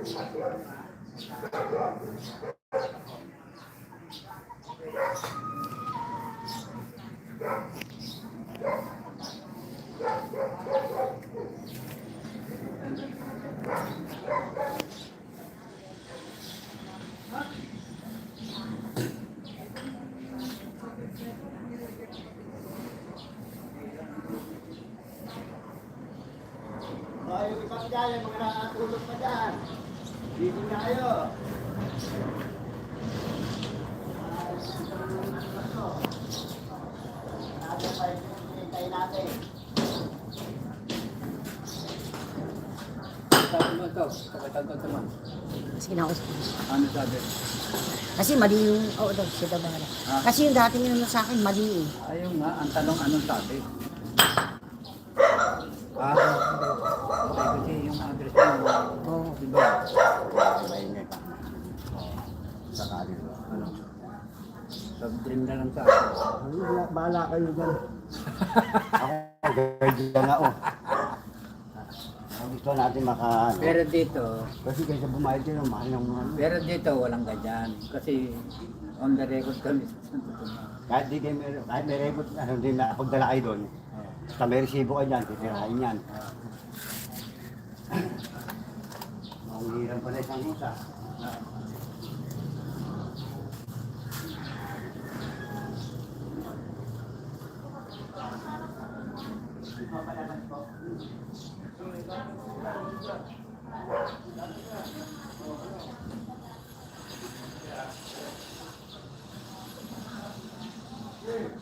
Tayo ibang dyan, mga nakatulog pa dyan. Dito naman. Sige na ako. Ano sabi? Kasi mali yung, oo daw, siya daw bahala. Ah. Kasi yung dating yun sa akin, mali eh. Ayun nga, ang tanong anong sabi? Ah, okay, kasi yung address mo, Oo. di ba? Maingay ka. Sakali mo. Ano? Sub-dream na lang sa akin. Wala- bahala kayo dyan. Ako, guide lang ako. Ang gusto natin maka, ano, Pero dito, kasi kaysa bumayad kayo, mahal ng ano. pero dito walang ganyan. Kasi on the record kami sa Santo Tomas. Kahit di kayo meron, kahit may record, ano din na pagdala kayo doon, basta may resibo kayo dyan, titirahin yan. Ang hirap pala isang isa. 好，大家放心包。嗯，兄弟，包你满意一个。好，兄弟，哦，不用。对呀。对。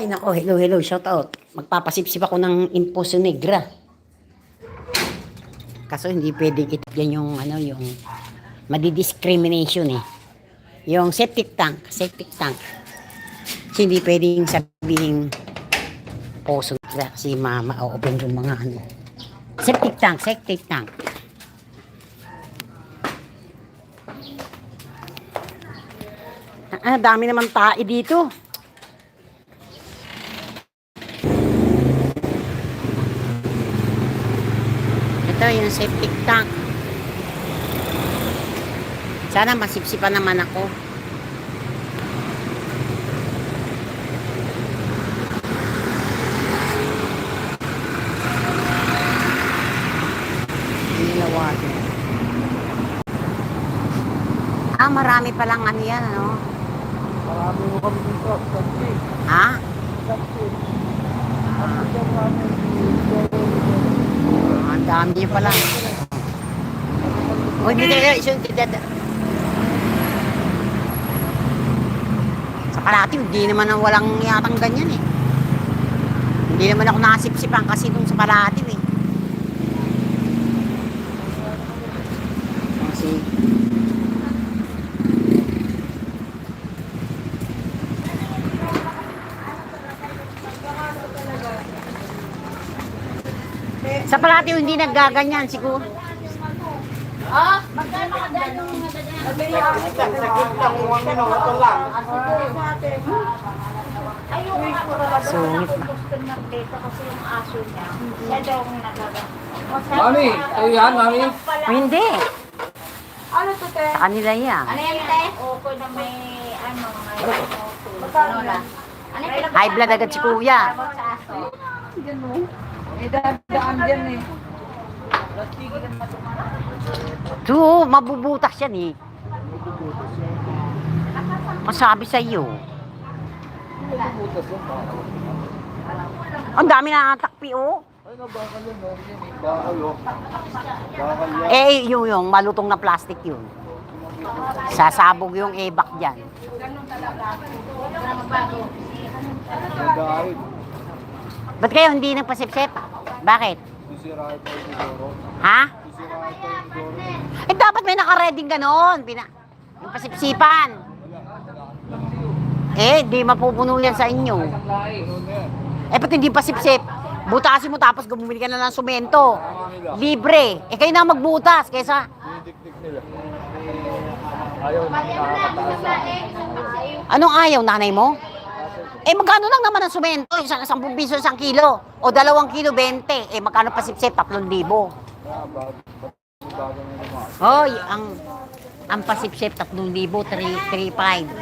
Ay, nako, hello, hello, shout out. Magpapasipsip ako ng Imposo Negra. Kaso hindi pwedeng itigyan yung, ano, yung madidiscrimination eh. Yung septic tank, septic tank. Kasi hindi pwedeng sabihin Poso Negra kasi ma ma-open yung mga ano. Septic tank, septic tank. Ah, dami naman tae dito. Ito yung septic tank. Sana masipsipan naman ako. Nilawagan. Ah, marami palang ano yan, ano? Marami mo kami dito. Ha? kasi, Ah, ang dami niyo pala. Uy, dito, dito, isun, dito. Sa Palati, hindi naman ang walang yatang ganyan eh. Hindi naman ako nakasipsipan kasi dun sa Palati eh. Kasi, Palati hindi naggaganyan siguro. Sungit na. Mami, ito yan, mami. Oh, hindi. Ano to, te? Kanila yan. Ano yan, te? Opo na may, ano, may, ano. Ano yung High blood agad si kuya. aso? May dadaan dyan eh. Oo, mabubutas yan eh. Masabi sa iyo. Ang dami na takpi oh. Ay, nabakal yun, oh. Yan. Eh, yung, yung malutong na plastic yun. Sasabog yung ebak dyan. Ba't kayo hindi nagpasipsip? Bakit? Sisirahin pa. Ha? Eh, dapat may nakareding ganon. Pina, yung pasipsipan. Eh, di mapupuno yan sa inyo. Eh, pati hindi pasipsip. Butasin mo tapos bumili ka na ng sumento. Libre. Eh, kayo na magbutas kaysa... Anong ayaw, nanay mo? Eh, magkano lang naman ang sumento? Isang, isang piso, isang kilo. O dalawang kilo, 20. Eh, magkano? 3,000. Bago na naman. Hoy, ang ang pasipsip 3,000, 3,500.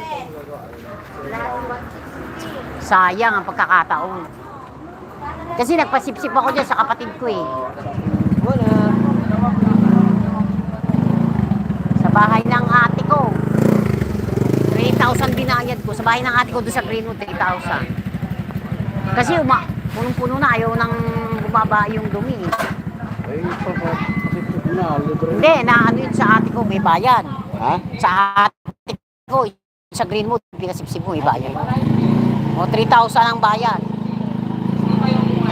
Sayang ang pagkakataon. Kasi nagpasipsip ako dyan sa kapatid ko eh. Sa bahay ng. 3,000 binayad ko. Sa bahay ng ate ko doon sa Greenwood, 3,000. Kasi uma, punong-puno na ayaw nang bumaba yung dumi eh. Ay, na, libre. Hindi, na ano yun sa ate ko, may bayad. Ha? Sa ate ko, sa Greenwood, pinasipsip mo, may bayad. O, 3,000 ang bayad.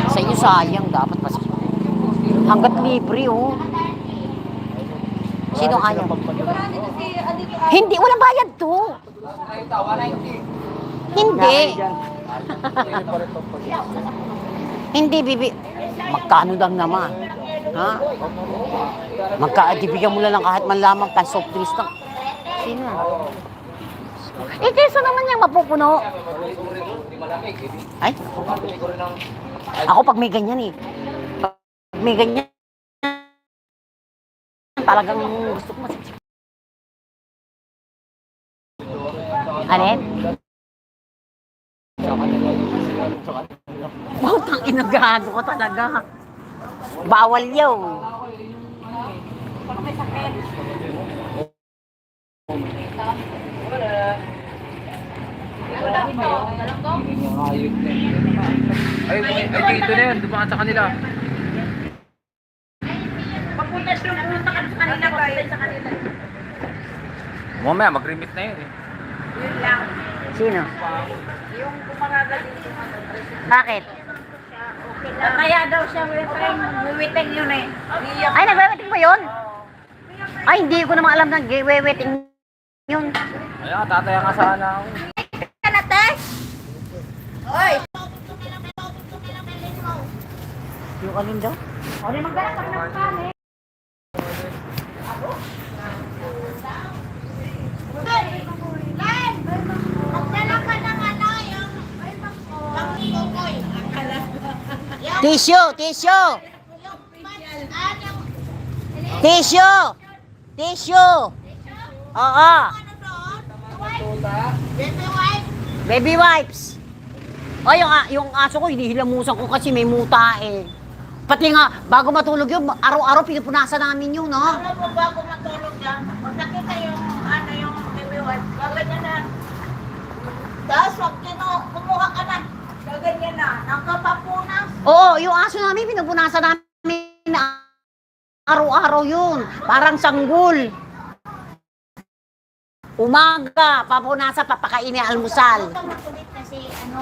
Sa inyo sayang, dapat mas... Hanggat libre, oh. Sino ayaw? Hindi, walang bayad to. Hindi. Hindi, bibi. Magkano lang naman? Ha? Magkaadibigyan mo na lang kahit man lamang pa soft drinks lang. Sino? Eh, kesa naman niyang mapupuno. Ay? Ako pag may ganyan eh. Pag may ganyan, talagang gusto ko masipsip. Alin? Putang inagago ko talaga. Bawal yun. Ay, ay, ay, dito na yan. Dumaan sa kanila. Mamaya, mag-remit na yun eh. Sino? Bakit? Kaya daw siya, waiting, wiwiting yun eh. Ay, nagwe-waiting ba yun? Ay, hindi ko naman alam na nagwe-waiting yun. Ayan, tataya nga sana ako. Ano, te? Oy! Yung alin daw? O, di magdala ka ng kanin. Len, magdala ka ng ano, yung yung kukoy. Yung Tissue, tissue, tissue, tissue. Oo, ano? Baby wipe. baby wipes. O, yung, yung aso ko, hinihilamusan ko kasi may muta eh. Pati nga, bago matulog yun, araw-araw pinupunasan namin yun, no? Alam mo bago matulog yan, pag nakita yung ano yung baby wipe, gaganyan na. Tapos pag kumuha ka na, gaganyan na, nakapapunas. Oo, yung aso namin, pinupunasan namin na araw-araw yun. Parang sanggol. Umaga, papunasa, papakainin almusal. Makulit na ano,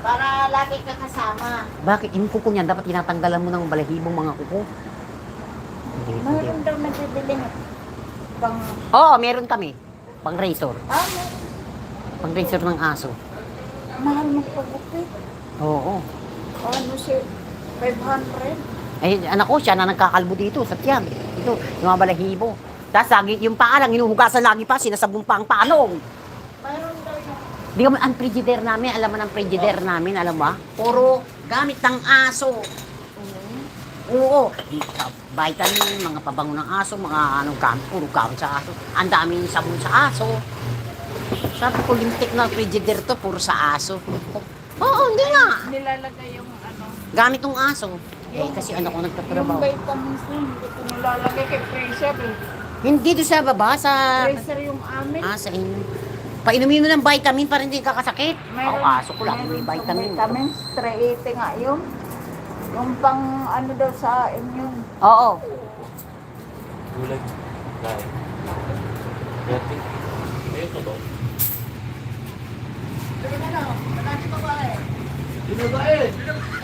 para lagi ka kasama. Bakit? Yung kuko niyan, dapat tinatanggalan mo ng balahibong mga kuko. Hindi, hindi. Mayroon daw nagbibili ng pang, Oo, meron kami. Pang razor. ah, may- Pang razor ng aso. Mahal mo pagupit. Oo. Ano si 500? Ay, anak ko, siya na nagkakalbo dito sa tiyan. Ito, yung mga balahibo. Tapos lagi, yung paa lang, hinuhugasan lagi pa, sinasabong pa ang panong. Mayroon daw yung Di ka ang frigidaire namin, alam mo ang frigidaire namin, alam mo ba? Puro gamit ng aso. Oo. Vitamin, mga pabango ng aso, mga anong gamit, puro gamit sa aso. Ang daming sabon sa aso. Sabi ko, lintik na frigidaire to, puro sa aso. Oo, hindi nga. Nilalagay yung ano. Gamit ng aso. Eh, kasi ano ko Yung nagtatrabaho. vitamins na hindi ko nilalagay kay Freezer eh. Hindi doon sa baba, sa... Freezer yung amin. Ah, sa inyo. Painumin mo ng vitamin para hindi ka kasakit. Ako, aso ko lang, may vitamin. Vitamins, 380 nga yung yung pang ano daw sa inyo. Oo. Gulag. Lahat. Dati. Eh, totoo. Sino ba eh?